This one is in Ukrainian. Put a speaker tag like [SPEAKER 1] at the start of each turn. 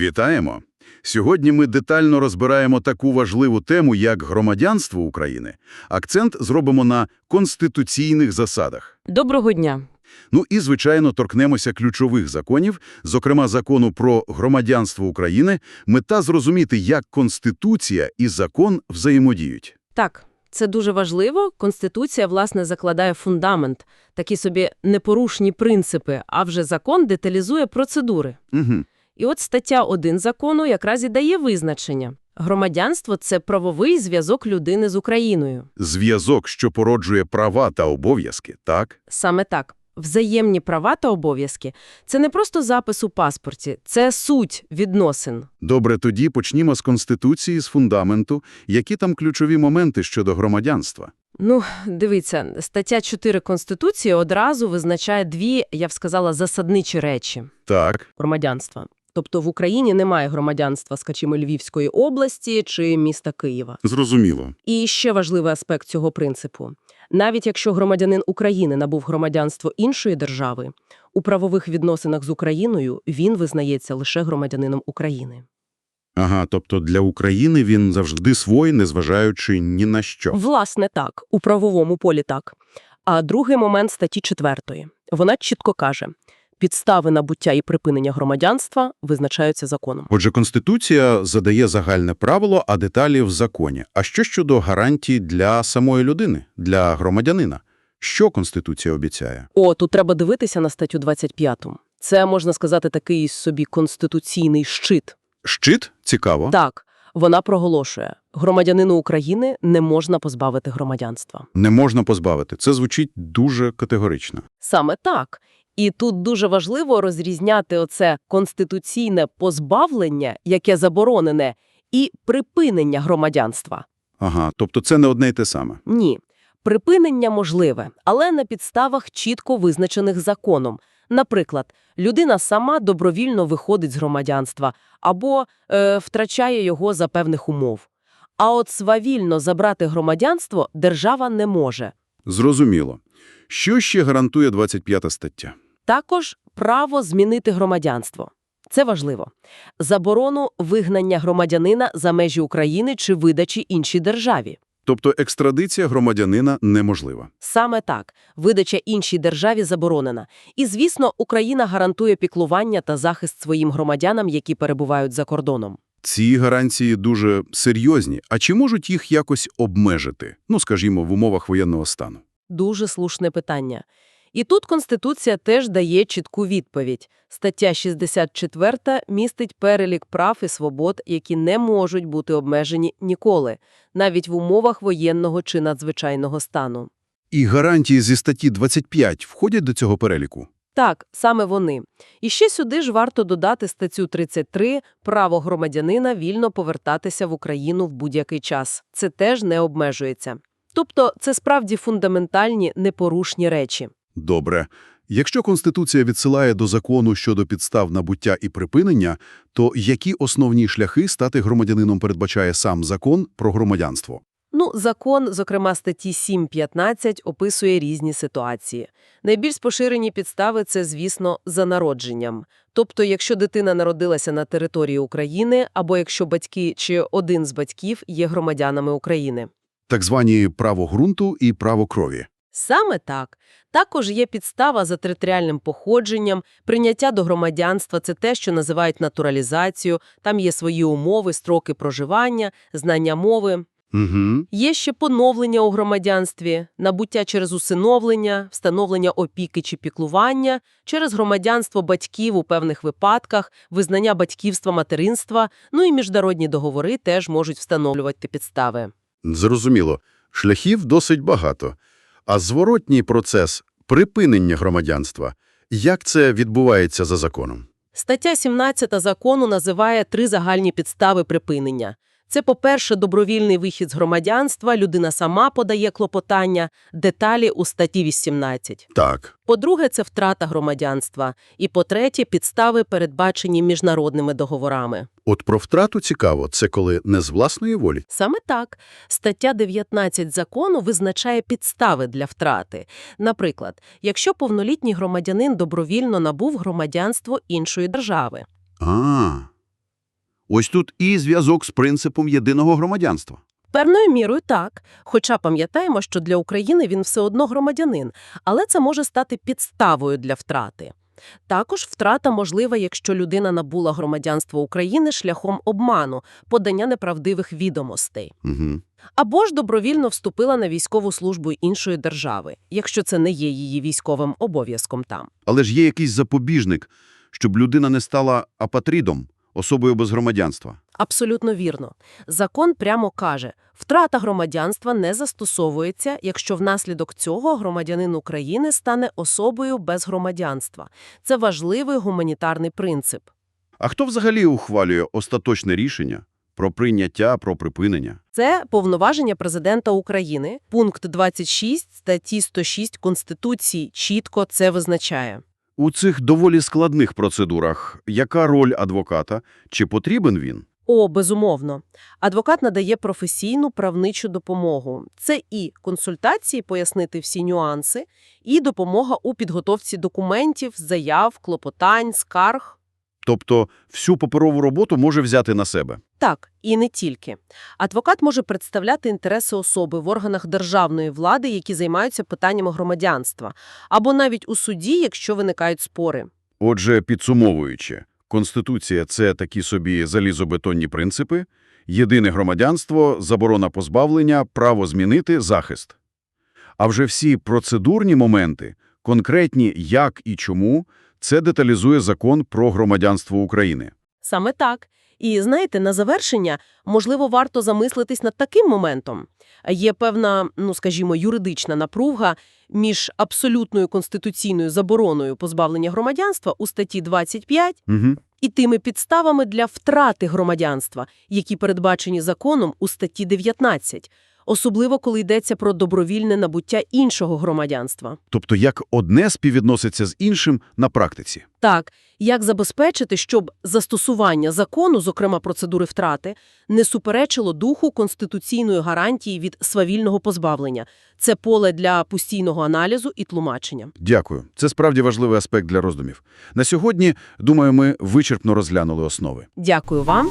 [SPEAKER 1] Вітаємо! Сьогодні ми детально розбираємо таку важливу тему, як громадянство України. Акцент зробимо на конституційних засадах.
[SPEAKER 2] Доброго дня.
[SPEAKER 1] Ну і, звичайно, торкнемося ключових законів, зокрема закону про громадянство України, мета зрозуміти, як Конституція і закон взаємодіють.
[SPEAKER 2] Так, це дуже важливо. Конституція, власне, закладає фундамент, такі собі непорушні принципи, а вже закон деталізує процедури.
[SPEAKER 1] Угу.
[SPEAKER 2] І от стаття 1 закону якраз і дає визначення. Громадянство – це правовий зв'язок людини з Україною.
[SPEAKER 1] Зв'язок, що породжує права та обов'язки, так?
[SPEAKER 2] Саме так. Взаємні права та обов'язки – це не просто запис у паспорті, це суть відносин.
[SPEAKER 1] Добре, тоді почнімо з Конституції, з фундаменту. Які там ключові моменти щодо громадянства?
[SPEAKER 2] Ну, дивіться, стаття 4 Конституції одразу визначає дві, я б сказала, засадничі речі.
[SPEAKER 1] Так.
[SPEAKER 2] громадянства. Тобто в Україні немає громадянства, скажімо, Львівської області чи міста Києва.
[SPEAKER 1] Зрозуміло.
[SPEAKER 2] І ще важливий аспект цього принципу. Навіть якщо громадянин України набув громадянство іншої держави, у правових відносинах з Україною він визнається лише громадянином України.
[SPEAKER 1] Ага, тобто для України він завжди свой, незважаючи ні на що.
[SPEAKER 2] Власне так, у правовому полі так. А другий момент статті 4. Вона чітко каже, підстави набуття і припинення громадянства визначаються законом.
[SPEAKER 1] Отже, Конституція задає загальне правило, а деталі в законі. А що щодо гарантій для самої людини, для громадянина? Що Конституція обіцяє?
[SPEAKER 2] О, тут треба дивитися на статтю 25. Це, можна сказати, такий собі конституційний щит.
[SPEAKER 1] Щит? Цікаво.
[SPEAKER 2] Так, вона проголошує, громадянину України не можна позбавити громадянства.
[SPEAKER 1] Не можна позбавити. Це звучить дуже категорично.
[SPEAKER 2] Саме так. І тут дуже важливо розрізняти оце конституційне позбавлення, яке заборонене, і припинення громадянства.
[SPEAKER 1] Ага, тобто це не одне й те саме.
[SPEAKER 2] Ні. Припинення можливе, але на підставах чітко визначених законом. Наприклад, людина сама добровільно виходить з громадянства або е, втрачає його за певних умов. А от свавільно забрати громадянство держава не може.
[SPEAKER 1] Зрозуміло. Що ще гарантує 25 стаття?
[SPEAKER 2] Також право змінити громадянство. Це важливо. Заборону вигнання громадянина за межі України чи видачі іншій державі.
[SPEAKER 1] Тобто екстрадиція громадянина неможлива.
[SPEAKER 2] Саме так, видача іншій державі заборонена. І, звісно, Україна гарантує піклування та захист своїм громадянам, які перебувають за кордоном.
[SPEAKER 1] Ці гарантії дуже серйозні, а чи можуть їх якось обмежити? Ну, скажімо, в умовах воєнного стану.
[SPEAKER 2] Дуже слушне питання. І тут Конституція теж дає чітку відповідь. Стаття 64 містить перелік прав і свобод, які не можуть бути обмежені ніколи, навіть в умовах воєнного чи надзвичайного стану.
[SPEAKER 1] І гарантії зі статті 25 входять до цього переліку?
[SPEAKER 2] Так, саме вони. І ще сюди ж варто додати статтю 33 «Право громадянина вільно повертатися в Україну в будь-який час». Це теж не обмежується. Тобто це справді фундаментальні, непорушні речі.
[SPEAKER 1] Добре. Якщо Конституція відсилає до закону щодо підстав набуття і припинення, то які основні шляхи стати громадянином передбачає сам закон про громадянство?
[SPEAKER 2] Ну, закон, зокрема статті 7.15, описує різні ситуації. Найбільш поширені підстави – це, звісно, за народженням. Тобто, якщо дитина народилася на території України, або якщо батьки чи один з батьків є громадянами України.
[SPEAKER 1] Так звані право ґрунту і право крові.
[SPEAKER 2] Саме так. Також є підстава за територіальним походженням, прийняття до громадянства – це те, що називають натуралізацію, там є свої умови, строки проживання, знання мови.
[SPEAKER 1] Угу.
[SPEAKER 2] Є ще поновлення у громадянстві, набуття через усиновлення, встановлення опіки чи піклування, через громадянство батьків у певних випадках, визнання батьківства материнства, ну і міжнародні договори теж можуть встановлювати підстави.
[SPEAKER 1] Зрозуміло. Шляхів досить багато. А зворотній процес припинення громадянства – як це відбувається за законом?
[SPEAKER 2] Стаття 17 закону називає три загальні підстави припинення. Це, по-перше, добровільний вихід з громадянства, людина сама подає клопотання, деталі у статті 18.
[SPEAKER 1] Так.
[SPEAKER 2] По-друге, це втрата громадянства. І по-третє, підстави, передбачені міжнародними договорами.
[SPEAKER 1] От про втрату цікаво – це коли не з власної волі?
[SPEAKER 2] Саме так. Стаття 19 закону визначає підстави для втрати. Наприклад, якщо повнолітній громадянин добровільно набув громадянство іншої держави.
[SPEAKER 1] А, Ось тут і зв'язок з принципом єдиного громадянства.
[SPEAKER 2] Певною мірою так, хоча пам'ятаємо, що для України він все одно громадянин, але це може стати підставою для втрати. Також втрата можлива, якщо людина набула громадянство України шляхом обману, подання неправдивих відомостей.
[SPEAKER 1] Угу.
[SPEAKER 2] Або ж добровільно вступила на військову службу іншої держави, якщо це не є її військовим обов'язком там.
[SPEAKER 1] Але ж є якийсь запобіжник, щоб людина не стала апатрідом, особою без громадянства.
[SPEAKER 2] Абсолютно вірно. Закон прямо каже, втрата громадянства не застосовується, якщо внаслідок цього громадянин України стане особою без громадянства. Це важливий гуманітарний принцип.
[SPEAKER 1] А хто взагалі ухвалює остаточне рішення про прийняття, про припинення?
[SPEAKER 2] Це повноваження президента України. Пункт 26 статті 106 Конституції чітко це визначає.
[SPEAKER 1] У цих доволі складних процедурах яка роль адвоката? Чи потрібен він?
[SPEAKER 2] О, безумовно. Адвокат надає професійну правничу допомогу. Це і консультації, пояснити всі нюанси, і допомога у підготовці документів, заяв, клопотань, скарг.
[SPEAKER 1] Тобто всю паперову роботу може взяти на себе.
[SPEAKER 2] Так, і не тільки. Адвокат може представляти інтереси особи в органах державної влади, які займаються питаннями громадянства, або навіть у суді, якщо виникають спори.
[SPEAKER 1] Отже, підсумовуючи, Конституція – це такі собі залізобетонні принципи, єдине громадянство, заборона позбавлення, право змінити, захист. А вже всі процедурні моменти, конкретні як і чому, це деталізує закон про громадянство України.
[SPEAKER 2] Саме так. І, знаєте, на завершення, можливо, варто замислитись над таким моментом. Є певна, ну, скажімо, юридична напруга між абсолютною конституційною забороною позбавлення громадянства у статті 25
[SPEAKER 1] Угу.
[SPEAKER 2] і тими підставами для втрати громадянства, які передбачені законом у статті 19, особливо коли йдеться про добровільне набуття іншого громадянства.
[SPEAKER 1] Тобто як одне співвідноситься з іншим на практиці.
[SPEAKER 2] Так, як забезпечити, щоб застосування закону, зокрема процедури втрати, не суперечило духу конституційної гарантії від свавільного позбавлення. Це поле для постійного аналізу і тлумачення.
[SPEAKER 1] Дякую. Це справді важливий аспект для роздумів. На сьогодні, думаю, ми вичерпно розглянули основи.
[SPEAKER 2] Дякую вам.